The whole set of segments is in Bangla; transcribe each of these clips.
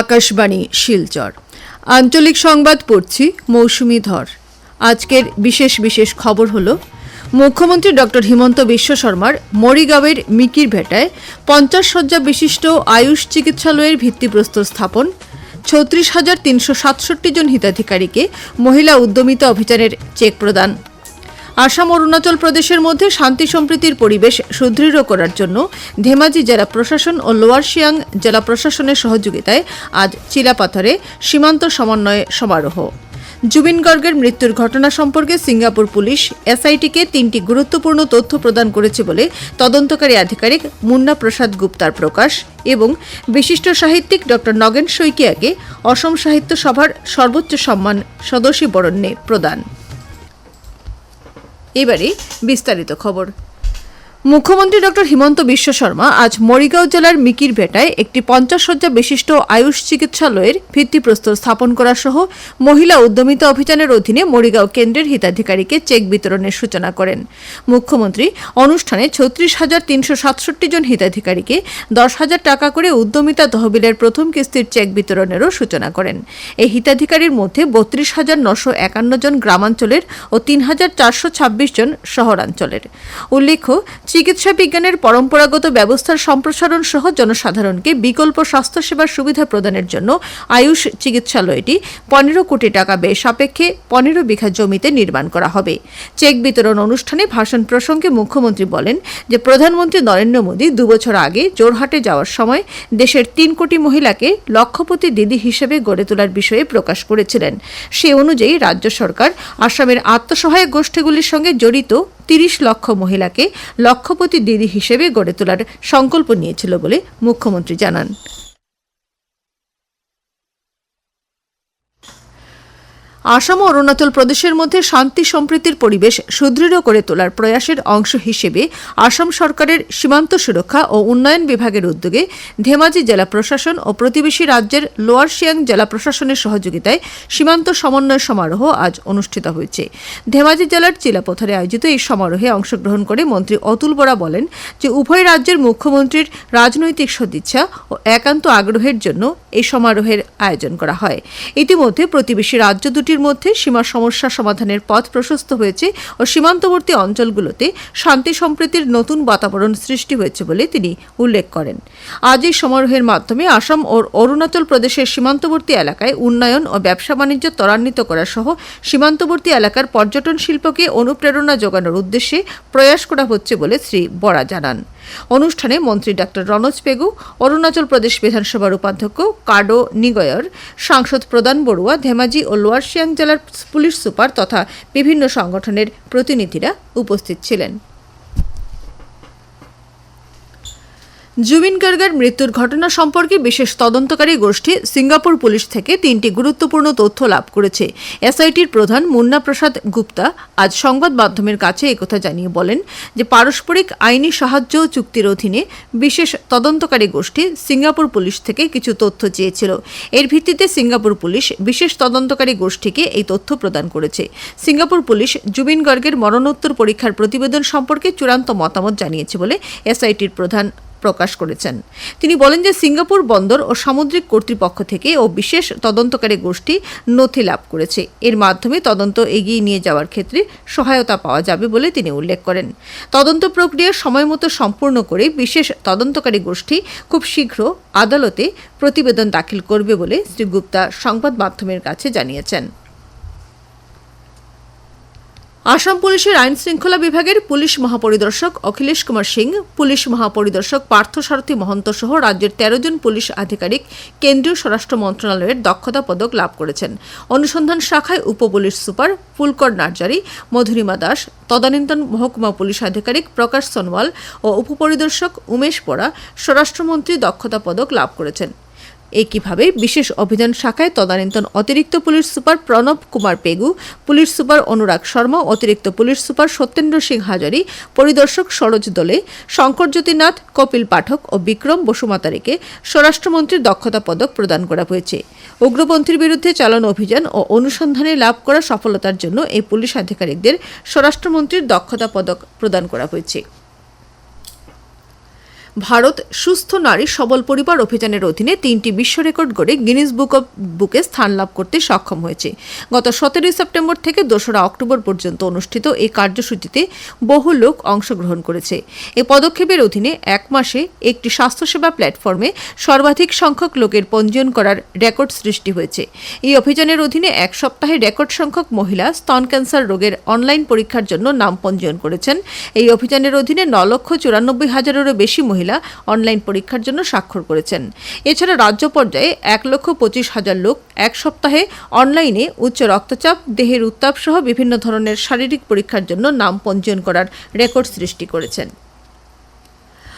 আকাশবাণী, শিলচর। আঞ্চলিক সংবাদ পড়ছি, মৌসুমি ধর। আজকের বিশেষ বিশেষ খবর হলো, মুখ্যমন্ত্রী ডক্টর হিমন্ত বিশ্ব শর্মার মরিগাঁওয়ের মিকির ভেটায় পঞ্চাশ শয্যা বিশিষ্ট আয়ুষ চিকিৎসালয়ের ভিত্তিপ্রস্তর স্থাপন। ছত্রিশ হাজার তিনশো সাতষট্টি জন হিতাধিকারীকে মহিলা উদ্যমিতা অভিযানের চেক প্রদান। আসাম অরুণাচল প্রদেশের মধ্যে শান্তি সম্প্রীতির পরিবেশ সুদৃঢ় করার জন্য ধেমাজি জেলা প্রশাসন ও লোয়ার সিয়াং জেলা প্রশাসনের সহযোগিতায় আজ চিলাপাথরে সীমান্ত সমন্বয় সমারোহ। জুবিন গর্গের মৃত্যুর ঘটনা সম্পর্কে সিঙ্গাপুর পুলিশ এসআইটিকে তিনটি গুরুত্বপূর্ণ তথ্য প্রদান করেছে বলে তদন্তকারী আধিকারিক মুন্না প্রসাদ গুপ্তার প্রকাশ এবং বিশিষ্ট সাহিত্যিক ডক্টর নগেন শইকিয়াকে অসম সাহিত্য সভার সর্বোচ্চ সম্মান সদস্যী বরণ্যে প্রদান। এবারে বিস্তারিত খবর। মুখ্যমন্ত্রী ডক্টর হিমন্ত বিশ্ব শর্মা আজ মরিগাঁও জেলার মিকির ভেটায় একটি পঞ্চাশ শয্যা বিশিষ্ট আয়ুষ চিকিৎসালয়ের ভিত্তিপ্রস্তর স্থাপন করা সহ মহিলা উদ্যমিতা অভিযানের অধীনে মরিগাঁও কেন্দ্রের হিতাধিকারীকে চেক বিতরণের সূচনা করেন। মুখ্যমন্ত্রী অনুষ্ঠানে ছত্রিশ হাজার তিনশো সাতষট্টি জন হিতাধিকারীকে দশ হাজার টাকা করে উদ্যমিতা তহবিলের প্রথম কিস্তির চেক বিতরণেরও সূচনা করেন। এই হিতাধিকারীর মধ্যে বত্রিশ হাজার নশো একান্ন জন গ্রামাঞ্চলের ও তিন হাজার চারশো ছাব্বিশ জন শহরাঞ্চলের। উল্লেখ্য চিকিৎসা বিজ্ঞানের পরম্পরাগত ব্যবস্থার সম্প্রসারণ সহ জনসাধারণকে বিকল্প স্বাস্থ্যসেবার সুবিধা প্রদানের জন্য আয়ুষ চিকিৎসালয়টি পনেরো কোটি টাকা ব্যয় সাপেক্ষে পনেরো বিঘা জমিতে নির্মাণ করা হবে। চেক বিতরণ অনুষ্ঠানে ভাষণ প্রসঙ্গে মুখ্যমন্ত্রী বলেন যে, প্রধানমন্ত্রী নরেন্দ্র মোদী দুবছর আগে জোরহাটে যাওয়ার সময় দেশের তিন কোটি মহিলাকে লক্ষপতি দিদি হিসেবে গড়ে তোলার বিষয়ে প্রকাশ করেছিলেন। সে অনুযায়ী রাজ্য সরকার আসামের আত্মসহায়ক গোষ্ঠীগুলির সঙ্গে জড়িত তিরিশ লক্ষ মহিলাকে লক্ষপতি দিদি হিসেবে গড়ে তোলার সংকল্প নিয়েছিল বলে মুখ্যমন্ত্রী জানান। আসাম ও অরুণাচল প্রদেশের মধ্যে শান্তি সম্প্রীতির পরিবেশ সুদৃঢ় করে তোলার প্রয়াসের অংশ হিসেবে আসাম সরকারের সীমান্ত সুরক্ষা ও উন্নয়ন বিভাগের উদ্যোগে ধেমাজি জেলা প্রশাসন ও প্রতিবেশী রাজ্যের লোয়ার সিয়াং জেলা প্রশাসনের সহযোগিতায় সীমান্ত সমন্বয় সমারোহ আজ অনুষ্ঠিত হয়েছে। ধেমাজি জেলার চিলাপথরে আয়োজিত এই সমারোহে অংশগ্রহণ করে মন্ত্রী অতুল বরা বলেন যে উভয় রাজ্যের মুখ্যমন্ত্রীর রাজনৈতিক সদিচ্ছা ও একান্ত আগ্রহের জন্য এই সমারোহের আয়োজন করা হয়। ইতিমধ্যে প্রতিবেশী রাজ্য দুটির মধ্যে সীমা সমস্যা সমাধানের পথ প্রশস্ত হয়েছে ও সীমান্তবর্তী অঞ্চলগুলোতে শান্তি সম্প্রীতির নতুন বাতাবরণ সৃষ্টি হয়েছে বলে তিনি উল্লেখ করেন। আজ এই সমারোহের মাধ্যমে আসাম ও অরুণাচল প্রদেশের সীমান্তবর্তী এলাকায় উন্নয়ন ও ব্যবসা বাণিজ্য ত্বরান্বিত করা সহ সীমান্তবর্তী এলাকার পর্যটন শিল্পকে অনুপ্রেরণা যোগানোর উদ্দেশ্যে প্রয়াস করা হচ্ছে বলে শ্রী বরা জানান। অনুষ্ঠানে মন্ত্রী ডাক্তার রনজ পেগু, অরুণাচল প্রদেশ বিধানসভার উপাধ্যক্ষ কাডো নিগয়র, সাংসদ প্রদান বড়ুয়া, ধেমাজি ও লোয়ার সিয়াং জেলার পুলিশ সুপার তথা বিভিন্ন সংগঠনের প্রতিনিধিরা উপস্থিত ছিলেন। জুবিন গার্গের মৃত্যুর ঘটনা সম্পর্কে বিশেষ তদন্তকারী গোষ্ঠী সিঙ্গাপুর পুলিশ থেকে তিনটি গুরুত্বপূর্ণ তথ্য লাভ করেছে। এসআইটির প্রধান মুন্না প্রসাদ গুপ্তা আজ সংবাদ মাধ্যমের কাছে একথা জানিয়ে বলেন যে পারস্পরিক আইনি সাহায্য চুক্তির অধীনে বিশেষ তদন্তকারী গোষ্ঠী সিঙ্গাপুর পুলিশ থেকে কিছু তথ্য চেয়েছিল। এর ভিত্তিতে সিঙ্গাপুর পুলিশ বিশেষ তদন্তকারী গোষ্ঠীকে এই তথ্য প্রদান করেছে। সিঙ্গাপুর পুলিশ জুবিন গার্গের মরণোত্তর পরীক্ষার প্রতিবেদন সম্পর্কে চূড়ান্ত মতামত জানিয়েছে বলে এসআইটির প্রধান প্রকাশ করেছেন। তিনি বলেন যে সিঙ্গাপুর বন্দর ও সামুদ্রিক কর্তৃপক্ষ থেকে ও বিশেষ তদন্তকারী গোষ্ঠী নথি লাভ করেছে। এর মাধ্যমে তদন্ত এগিয়ে নিয়ে যাওয়ার ক্ষেত্রে সহায়তা পাওয়া যাবে বলে তিনি উল্লেখ করেন। তদন্ত প্রক্রিয়া সময়মতো সম্পূর্ণ করে বিশেষ তদন্তকারী গোষ্ঠী খুব শীঘ্র আদালতে প্রতিবেদন দাখিল করবে বলে শ্রী গুপ্তা সংবাদ মাধ্যমের কাছে জানিয়েছেন। আসাম পুলিশের আইন শৃঙ্খলা বিভাগের পুলিশ মহাপরিদর্শক অখিলেশ কুমার সিং, পুলিশ মহাপরিদর্শক পার্থসারথী মহন্ত সহ রাজ্যের তেরো জন পুলিশ আধিকারিক কেন্দ্রীয় স্বরাষ্ট্র মন্ত্রণালয়ের দক্ষতা পদক লাভ করেছেন। অনুসন্ধান শাখায় উপ পুলিশ সুপার ফুলকর নার্জারি, মধুরিমা দাস, তদানীন্তন মহকুমা পুলিশ আধিকারিক প্রকাশ সোনওয়াল ও উপপরিদর্শক উমেশ পড়া স্বরাষ্ট্রমন্ত্রী দক্ষতা পদক লাভ করেছেন। একইভাবে বিশেষ অভিযান শাখায় তদানীন্তন অতিরিক্ত police super Pranab Kumar Pegu, police super Anurag Sharma, অতিরিক্ত পুলিশ সুপার সত্যেন্দ্র সিং হাজারি, পরিদর্শক সরোজ দোলে শঙ্করজ্যোতিনাথ কপিল পাঠক ও বিক্রম বসুমাতারিকে স্বরাষ্ট্রমন্ত্রীর দক্ষতা পদক প্রদান করা হয়েছে। উগ্রপন্থীর বিরুদ্ধে চালানো অভিযান ও অনুসন্ধানে লাভ করা সফলতার জন্য এই পুলিশ আধিকারিকদের স্বরাষ্ট্রমন্ত্রীর দক্ষতা পদক প্রদান করা হয়েছে। ভারত সুস্থ নারী সবল পরিবার অভিযানের অধীনে তিনটি বিশ্ব রেকর্ড গড়ে গিনিস বুক অব বুকে স্থান লাভ করতে সক্ষম হয়েছে। গত সতেরোই সেপ্টেম্বর থেকে দোসরা অক্টোবর পর্যন্ত অনুষ্ঠিত এই কার্যসূচিতে বহু লোক অংশগ্রহণ করেছে। এ পদক্ষেপের অধীনে এক মাসে একটি স্বাস্থ্যসেবা প্ল্যাটফর্মে সর্বাধিক সংখ্যক লোকের পঞ্জীয়ন করার রেকর্ড সৃষ্টি হয়েছে। এই অভিযানের অধীনে এক সপ্তাহে রেকর্ড সংখ্যক মহিলা স্তন ক্যান্সার রোগের অনলাইন পরীক্ষার জন্য নাম পঞ্জীয়ন করেছেন। এই অভিযানের অধীনে ন লক্ষ চুরানব্বই হাজারেরও বেশি মহিলা অনলাইন পরীক্ষার জন্য স্বাক্ষর করেছেন। এছাড়া রাজ্য পর্যায়ে এক লক্ষ পঁচিশ হাজার লোক এক সপ্তাহে অনলাইনে উচ্চ রক্তচাপ, দেহের উত্তাপ সহ বিভিন্ন ধরনের শারীরিক পরীক্ষার জন্য নাম পঞ্জীয়ন করার রেকর্ড সৃষ্টি করেছেন।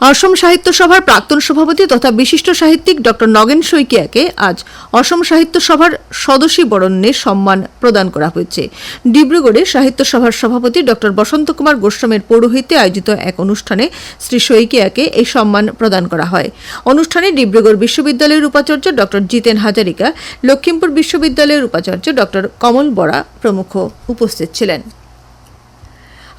অসম সাহিত্য সভার প্রাক্তন সভাপতি তথা বিশিষ্ট সাহিত্যিক ডক্টর নগেন শইকিয়াকে আজ অসম সাহিত্য সভার সদস্যী বরণ্যের সম্মান প্রদান করা হয়েছে। ডিব্রুগড়ে সাহিত্য সভার সভাপতি ডক্টর বসন্ত কুমার গোস্বামের পৌরোহিত্যে আয়োজিত এক অনুষ্ঠানে শ্রী শইকিয়াকে এই সম্মান প্রদান করা হয়। অনুষ্ঠানে ডিব্রুগড় বিশ্ববিদ্যালয়ের উপাচার্য ডক্টর জিতেন হাজারিকা লক্ষ্মীমপুর বিশ্ববিদ্যালয়ের উপাচার্য ডক্টর কমল বরা প্রমুখ উপস্থিত ছিলেন।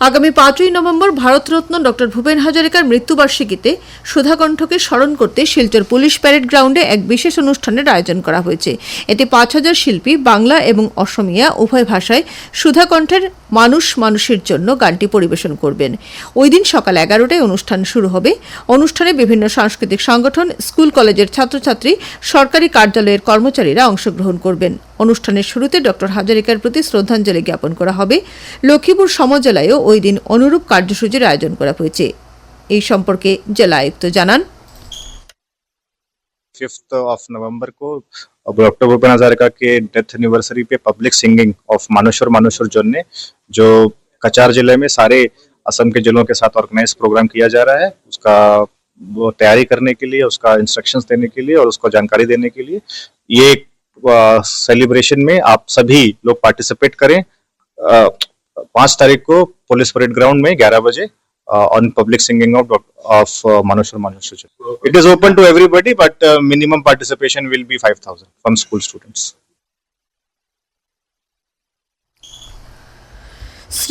আগামী পাঁচই নভেম্বর ভারতরত্ন ডক্টর ভূপেন হাজারিকার মৃত্যুবার্ষিকীতে সুধাকণ্ঠকে স্মরণ করতে শিলচর পুলিশ প্যারেড গ্রাউন্ডে এক বিশেষ অনুষ্ঠানের আয়োজন করা হয়েছে। এতে পাঁচ হাজার শিল্পী বাংলা এবং অসমিয়া উভয় ভাষায় সুধাকণ্ঠের মানুষ মানুষের জন্য গানটি পরিবেশন করবেন। ওই দিন সকাল এগারোটায় অনুষ্ঠান শুরু হবে। অনুষ্ঠানে বিভিন্ন সাংস্কৃতিক সংগঠন, স্কুল কলেজের ছাত্রছাত্রী, সরকারি কার্যালয়ের কর্মচারীরা অংশগ্রহণ করবেন। অনুষ্ঠানের শুরুতে ডক্টর হাজারিকার প্রতি শ্রদ্ধাঞ্জলি জ্ঞাপন করা হবে। লক্ষ্মীপুর সমজেলায়ও ওই দিন অনুরূপ কার্যসূচির আয়োজন করা হয়েছে এই সম্পর্কে জেলা আয়ুক্ত জানান फिफ्थ ऑफ नवंबर को डॉक्टर भूपेन हजारिका के डेथ एनिवर्सरी पे पब्लिक सिंगिंग ऑफ मानुषर मानुषर जोन जो कचार जिले में सारे असम के जिलों के साथ ऑर्गेनाइज प्रोग्राम किया जा रहा है उसका वो तैयारी करने के लिए उसका इंस्ट्रक्शंस देने के लिए और उसको जानकारी देने के लिए ये सेलिब्रेशन में आप सभी लोग पार्टिसिपेट करें अ, पांच तारीख को पुलिस परेड ग्राउंड में ग्यारह बजे uh, on public singing of of uh, Manushar Manushar. It is open to everybody, but uh, minimum participation will be 5,000 from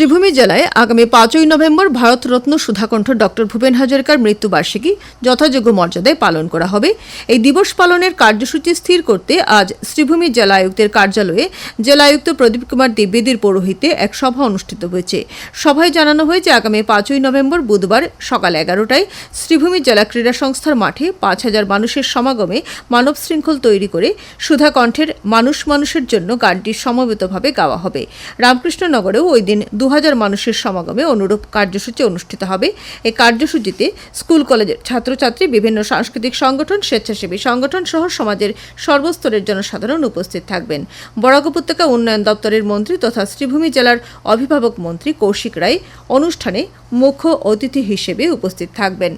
Sribhumi জেলায় আগামী পাঁচই নভেম্বর ভারতরত্ন সুধাকণ্ঠ ডক্টর ভূপেন হাজারিকার মৃত্যুবার্ষিকী যথাযোগ্য মর্যাদায় পালন করা হবে। এই দিবস পালনের কার্যসূচি স্থির করতে আজ শ্রীভূমি জেলা আয়ুক্তের কার্যালয়ে জেলা আয়ুক্ত প্রদীপ কুমার দ্বিবেদীর পৌরোহিত্যে এক সভা অনুষ্ঠিত হয়েছে। সভায় জানানো হয়েছে, আগামী পাঁচই নভেম্বর বুধবার সকাল এগারোটায় শ্রীভূমি জেলা ক্রীড়া সংস্থার মাঠে পাঁচ হাজার মানুষের সমাগমে মানব শৃঙ্খল তৈরি করে সুধাকণ্ঠের মানুষ মানুষের জন্য গানটি সমবেতভাবে গাওয়া হবে। রামকৃষ্ণনগরেও ওই দিন দু হাজার মানুষের সমাগমে অনুরূপ কার্যসূচি অনুষ্ঠিত হবে। এই কার্যসূচিতে স্কুল, কলেজের ছাত্রছাত্রী, বিভিন্ন সাংস্কৃতিক সংগঠন, স্বেচ্ছাসেবী সংগঠন সহ সমাজের সর্বস্তরের জনসাধারণ উপস্থিত থাকবেন। বরাক উপত্যকা উন্নয়ন দপ্তরের মন্ত্রী তথা শ্রীভূমি জেলার অভিভাবক মন্ত্রী কৌশিক রায় অনুষ্ঠানে মুখ্য অতিথি হিসেবে উপস্থিত থাকবেন।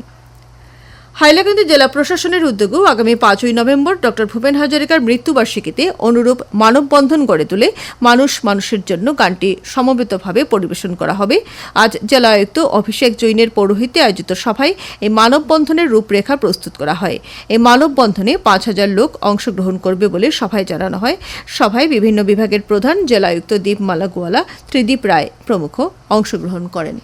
হাইলাকান্দি জেলা প্রশাসনের উদ্যোগেও আগামী পাঁচই নভেম্বর ডক্টর ভূপেন হাজারিকার মৃত্যুবার্ষিকীতে অনুরূপ মানববন্ধন গড়ে তুলে মানুষ মানুষের জন্য গানটি সমবেতভাবে পরিবেশন করা হবে। আজ জেলা আয়ুক্ত অভিষেক জৈনের পৌরোহিত্যে আয়োজিত সভায় এই মানববন্ধনের রূপরেখা প্রস্তুত করা হয়। এই মানববন্ধনে পাঁচ হাজার লোক অংশগ্রহণ করবে বলে সভায় জানানো হয়। সভায় বিভিন্ন বিভাগের প্রধান জেলা আয়ুক্ত দীপমালা গোয়ালা, ত্রিদীপ রায় প্রমুখ অংশগ্রহণ করেন।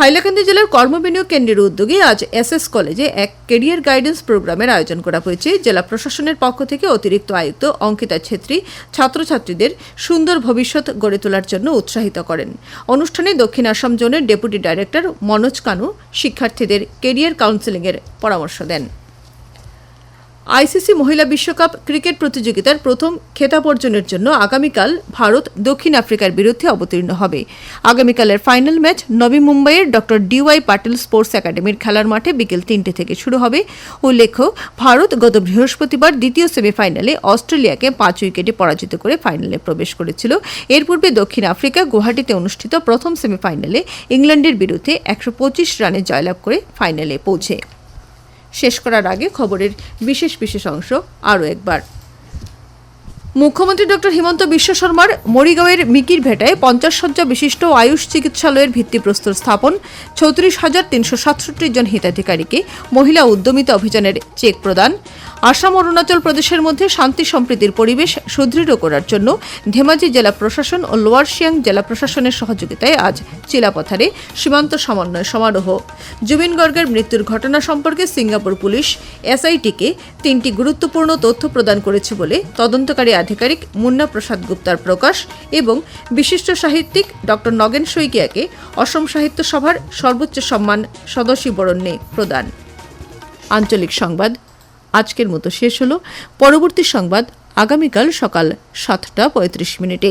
হাইলাকান্দি জেলার কর্মবিনিয়োগ কেন্দ্রের উদ্যোগে আজ এস কলেজে এক কেরিয়ার গাইডেন্স প্রোগ্রামের আয়োজন করা হয়েছে। জেলা প্রশাসনের পক্ষ থেকে অতিরিক্ত আয়ুক্ত অঙ্কিতা ছেত্রী ছাত্রছাত্রীদের সুন্দর ভবিষ্যৎ গড়ে তোলার জন্য উৎসাহিত করেন। অনুষ্ঠানে দক্ষিণ আসাম জোনের ডেপুটি ডাইরেক্টর মনোজ কানু শিক্ষার্থীদের কেরিয়ার কাউন্সেলিংয়ের পরামর্শ দেন। আইসিসি মহিলা বিশ্বকাপ ক্রিকেট প্রতিযোগিতার প্রথম খেতাব অর্জনের জন্য আগামীকাল ভারত দক্ষিণ আফ্রিকার বিরুদ্ধে অবতীর্ণ হবে। আগামীকালের ফাইনাল ম্যাচ নবী মুম্বাইয়ের ডক্টর ডিওয়াই পাটিল স্পোর্টস একাডেমির খেলার মাঠে বিকেল তিনটে থেকে শুরু হবে। উল্লেখ্য, ভারত গত বৃহস্পতিবার দ্বিতীয় সেমিফাইনালে অস্ট্রেলিয়াকে পাঁচ উইকেটে পরাজিত করে ফাইনালে প্রবেশ করেছিল। এর পূর্বে দক্ষিণ আফ্রিকা গুয়াহাটিতে অনুষ্ঠিত প্রথম সেমিফাইনালে ইংল্যান্ডের বিরুদ্ধে একশো পঁচিশ রানে জয়লাভ করে ফাইনালে পৌঁছে। শেষ করার আগে খবরের বিশেষ বিশেষ অংশ আরও একবার। মুখ্যমন্ত্রী ডক্টর হিমন্ত বিশ্ব শর্মার মরিগাঁওয়ের মিকির ভেটায় পঞ্চাশ শয্যা বিশিষ্ট আয়ুষ চিকিৎসালয়ের ভিত্তিপ্রস্তর স্থাপন চৌত্রিশ হাজার তিনশো সাতষট্টি জন হিতাধিকারীকে মহিলা উদ্যমিতা অভিযানের চেক প্রদান। আসাম অরুণাচল প্রদেশের মধ্যে শান্তি সম্প্রীতির পরিবেশ সুদৃঢ় করার জন্য ধেমাজি জেলা প্রশাসন ও লোয়ার সিয়াং জেলা প্রশাসনের সহযোগিতায় আজ চিলাপথারে সীমান্ত সমন্বয় সমারোহ। জুবিন গর্গের মৃত্যুর ঘটনা সম্পর্কে সিঙ্গাপুর পুলিশ এসআইটিকে তিনটি গুরুত্বপূর্ণ তথ্য প্রদান করেছে বলে তদন্তকারী আধিকারিক মুন্না প্রসাদ গুপ্তার প্রকাশ এবং বিশিষ্ট সাহিত্যিক ডক্টর নগেন শইকিয়াকে অসম সাহিত্য সভার সর্বোচ্চ সম্মান সদস্যী বরণ্যে প্রদান। আঞ্চলিক সংবাদ, আজকের মতো শেষ হল। পরবর্তী সংবাদ আগামীকাল সকাল সাতটা পঁয়ত্রিশ মিনিটে।